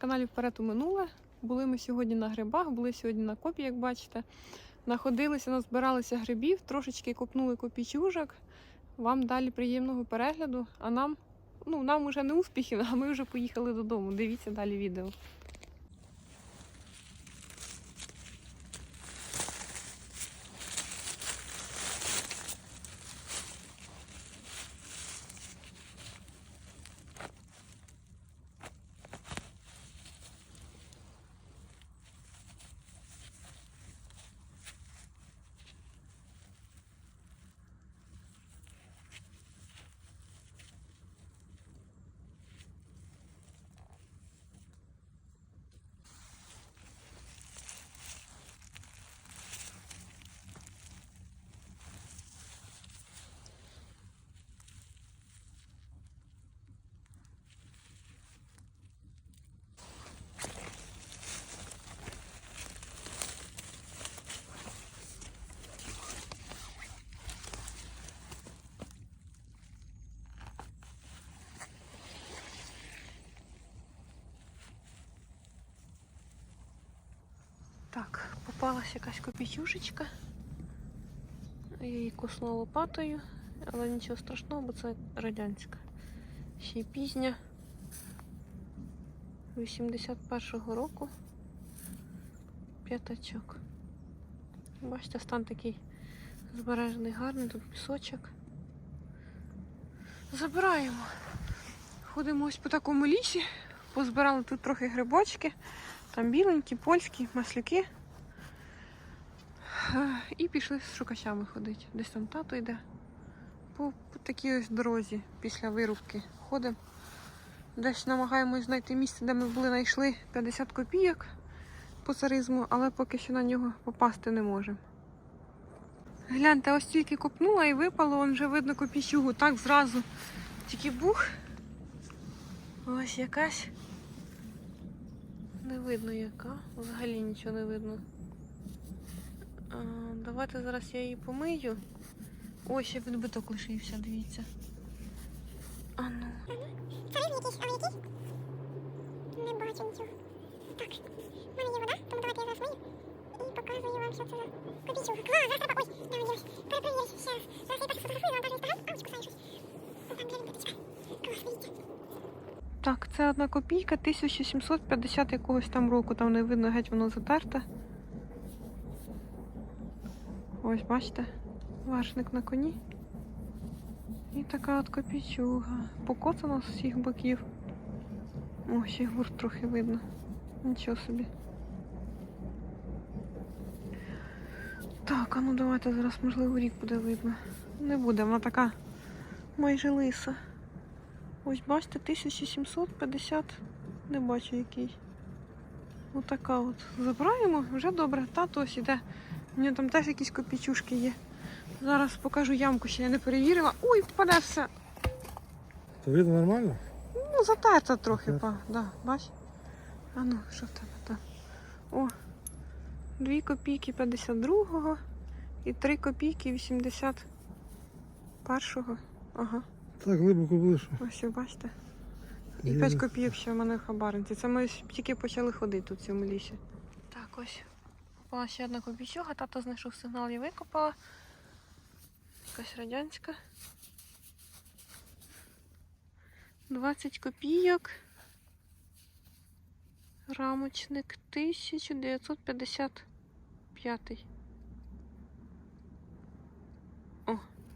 каналі Вперед у минуле. Були ми сьогодні на грибах, були сьогодні на копі, як бачите. Находилися, назбиралися грибів, трошечки копнули копічужок. Вам далі приємного перегляду, а нам, ну, нам уже не успіхів, а ми вже поїхали додому. Дивіться далі відео. Так, попалась якась копійчужечка. Я її куснула лопатою, але нічого страшного, бо це радянська. Ще й пізня 81-го року. П'ятачок. Бачите, стан такий збережений, гарний, тут пісочок. Забираємо. Ходимо ось по такому лісі, позбирали тут трохи грибочки. Там біленькі, польські, маслюки. Е, І пішли з шукачами ходити. Десь там тато йде. По, по такій ось дорозі після вирубки ходимо. Десь намагаємось знайти місце, де ми були знайшли 50 копійок по царизму, але поки що на нього попасти не можемо. Гляньте, ось тільки копнула і випало, он вже видно копійчугу. Так зразу. Тільки бух. Ось якась. Не видно яка, взагалі нічого не видно. А, давайте зараз я її помию. Ой, ще відбиток лишився, дивіться. А ну. Царизм якийсь, але який? Не бачу нічого. Так, в мене є вода, тому давайте я зараз мию. І показую вам, що це за копійчуга. Клас, зараз ой, не виділась. Перепровірюсь ще раз. Зараз я так сфотографую, вам навіть багато. А, ось кусаю щось. Ну там, де він буде, чекай. Клас, дивіться. Так, це одна копійка 1750 якогось там року, там не видно, геть воно затерте. Ось, бачите, вершник на коні. І така от копійчуга. Покоцана з усіх боків. О, ще гурт трохи видно. Нічого собі. Так, а ну давайте зараз, можливо, рік буде видно. Не буде, вона така майже лиса. Ось бачите, 1750, не бачу який. Отака от. Забираємо, вже добре. Тато ось іде. У нього там теж якісь копійчушки є. Зараз покажу ямку, ще я не перевірила. Ой, впаде все. То видно нормально? Ну, затерта трохи, па. Да, бач. А ну, що в тебе там? О, 2 копійки 52-го і 3 копійки 81-го. Ага. Так, глибоко ближче. Ось, бачите. І Є. 5 копійок ще в мене в хабарниці. Це ми тільки почали ходити тут в цьому лісі. Так, ось. Попала ще одна копійчуга, тато знайшов сигнал, я викопала. Якась радянська. 20 копійок. Рамочник 1955.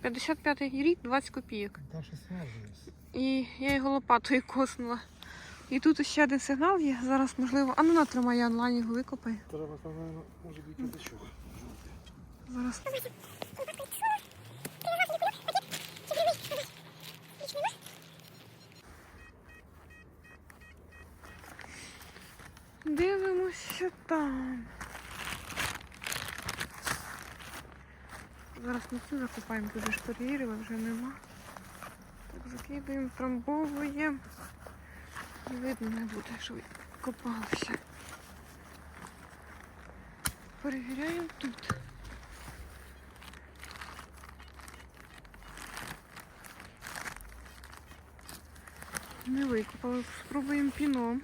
О, 55 рік, 20 копійок. І я його лопатою коснула. І тут ще один сигнал є. Зараз можливо. А ну натримай, я онлайн його викопаю. Треба наверное, може бути п'ятачок. Зараз. Дивимося там. Зараз на цю закопаємо, тут же ж перевірила, вже нема. Так, закидуємо, трамбовуємо. І видно не буде, що копалося. Перевіряємо тут. Не викопали. Спробуємо піном.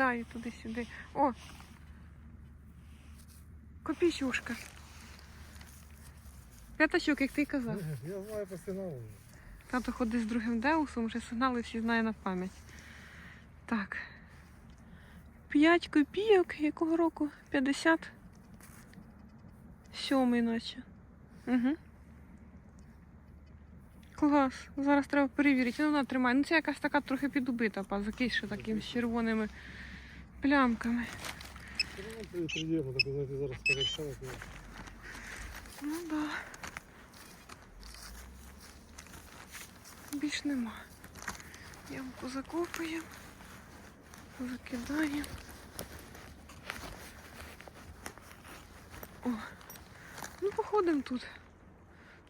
Кидаю туди-сюди. О! Копійчушка. П'ятачок, як ти й казав. Я знаю по сигналу. Тато ходить з другим деусом, вже сигнали всі знає на пам'ять. Так. 5 копійок якого року? 50? Сьомий наче. Угу. Клас. Зараз треба перевірити. Ну, вона тримає. Ну це якась така трохи підубита пазуки, що такими з червоними плямками. Ну, да. Більш нема. Ямку закопуємо, закидаємо. О, ну походимо тут.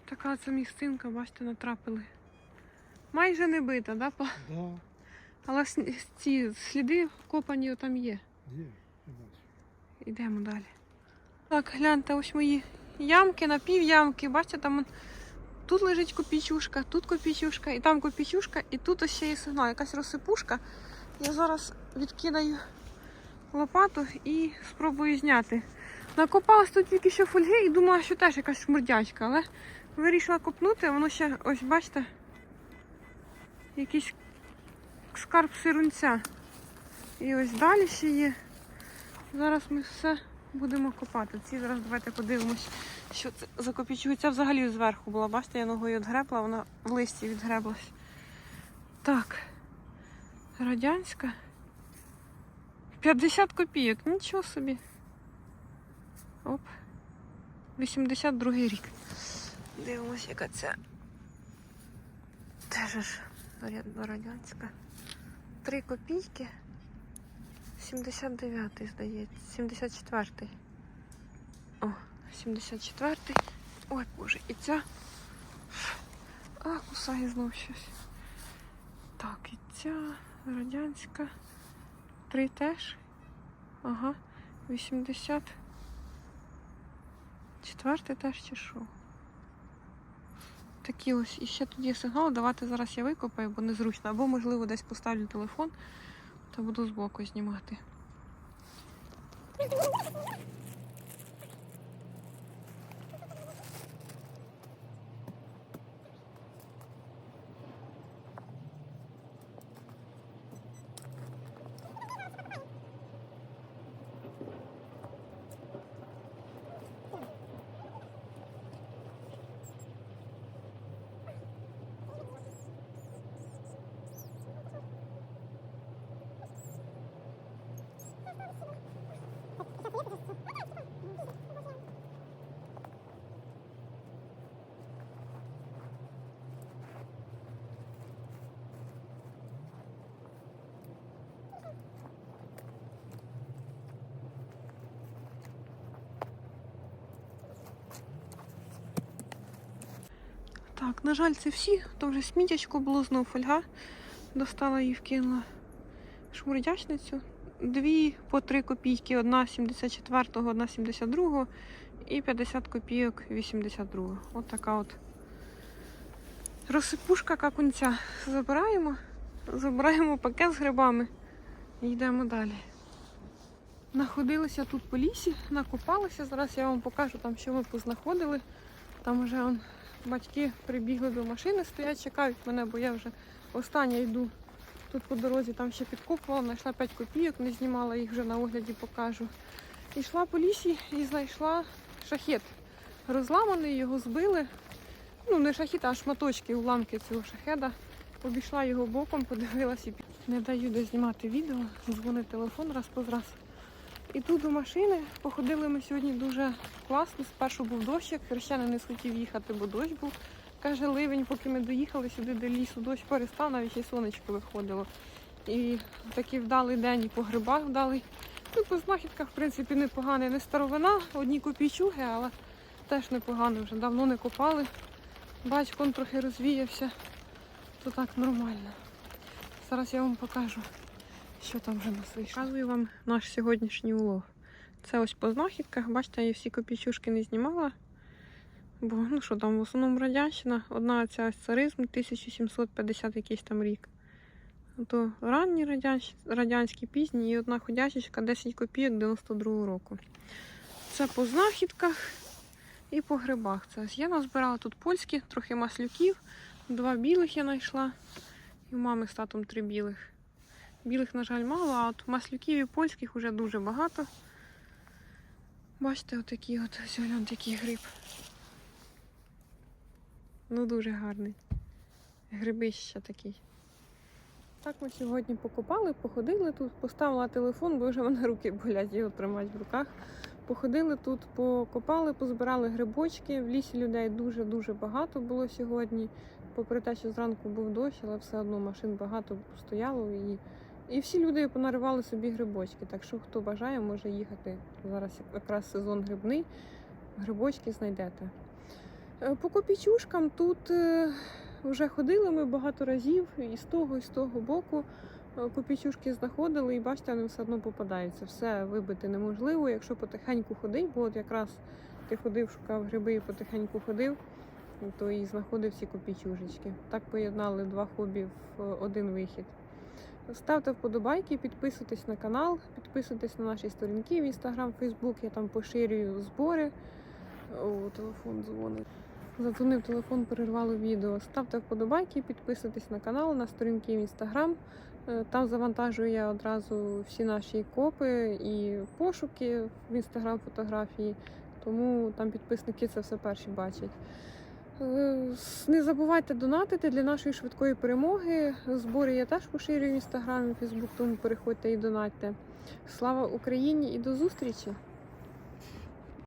Така це місцинка, бачите, натрапили. Майже не бита, да? па? Да, але ці сліди копані там є. є. Йдемо далі. Так, гляньте, ось мої ямки, напівямки. Бачите, там тут лежить копійчушка, тут копійчушка, і там копійчушка, і тут ось ще є сигнал, якась розсипушка. Я зараз відкидаю лопату і спробую зняти. Накопалась тут тільки що фольги і думала, що теж якась шмурдячка, але вирішила копнути, воно ще, ось бачите, якийсь скарб сирунця. І ось далі ще є. Зараз ми все будемо копати. Ці зараз давайте подивимось, що це за копійчуга. Ця взагалі зверху була. Бачите, я ногою відгребла, вона в листі відгреблась. Так. Радянська. 50 копійок, нічого собі. Оп. 82 рік. Дивимось, яка це. Теж ж радянська. Три копійки. 79-й, здається. 74-й. О, 74-й. Ой, боже, і ця. А, кусає знов щось. Так, і ця радянська. Три теж. Ага. 80. Четвертий теж чи що? Такі ось. І ще тоді сигнал. Давайте зараз я викопаю, бо незручно. Або, можливо, десь поставлю телефон та буду збоку знімати. Так, на жаль, це всі. То вже сміттячко було знов фольга. Достала її вкинула шмурдячницю. Дві по три копійки, одна 74-го, одна 72-го і 50 копійок 82-го. От така от розсипушка какунця. Забираємо, забираємо пакет з грибами і йдемо далі. Находилися тут по лісі, накопалися. Зараз я вам покажу там, що ми познаходили. Там вже батьки прибігли до машини, стоять, чекають мене, бо я вже остання йду. Тут по дорозі там ще підкопувала, знайшла 5 копійок, не знімала їх вже на огляді покажу. Йшла по лісі і знайшла шахет. Розламаний, його збили. Ну, не шахет, а шматочки, уламки цього шахеда. Обійшла його боком, подивилась і не даю де знімати відео, дзвонить телефон раз по раз. І тут до машини походили ми сьогодні дуже класно. Спершу був дощик, хрещаnin не схотів їхати, бо дощ був. Каже, ливень, поки ми доїхали сюди до лісу, дощ перестав, навіть і сонечко виходило. І такий вдалий день і по грибах вдалий. Ну, по знахідках, в принципі, непогано. Не старовина, одні копійчуги, але теж непогано вже. Давно не копали. Батько трохи розвіявся, то так нормально. Зараз я вам покажу, що там вже нас вийшло. Показую вам наш сьогоднішній улов. Це ось по знахідках. Бачите, я всі копійчушки не знімала. Бо, ну що там, в основному радянщина. Одна ця ось царизм, 1750 якийсь там рік. То ранні радянські, радянські пізні і одна ходячечка 10 копійок 92 року. Це по знахідках і по грибах. Це я назбирала тут польські, трохи маслюків, два білих я знайшла. І у мами з татом три білих. Білих, на жаль, мало, а от маслюків і польських вже дуже багато. Бачите, отакий от ось гриб. Ну, дуже гарний. Грибище такий. Так ми сьогодні покопали, походили тут, поставила телефон, бо вже мене руки болять його тримати в руках. Походили тут, покопали, позбирали грибочки. В лісі людей дуже-дуже багато було сьогодні. Попри те, що зранку був дощ, але все одно машин багато стояло і, і всі люди понаривали собі грибочки. Так що хто бажає, може їхати. Зараз якраз сезон грибний, грибочки знайдете. Е, По копійчушкам тут е, вже ходили ми багато разів і з того, і з того боку. Е, Копійчушки знаходили, і бачите, вони все одно попадаються. Все вибити неможливо, якщо потихеньку ходить, бо от якраз ти ходив, шукав гриби і потихеньку ходив, то і знаходив ці копійчужечки. Так поєднали два хобі в один вихід. Ставте вподобайки, підписуйтесь на канал, підписуйтесь на наші сторінки в Instagram, Facebook, я там поширюю збори. О, телефон дзвонить. Задзвонив телефон, перервало відео. Ставте вподобайки, підписуйтесь на канал, на сторінки в інстаграм. Е, Там завантажую я одразу всі наші копи і пошуки в інстаграм фотографії, тому там підписники це все перші бачать. Е, Не забувайте донатити для нашої швидкої перемоги. Збори я теж поширюю в інстаграм і фейсбук, тому переходьте і донатьте. Слава Україні і до зустрічі!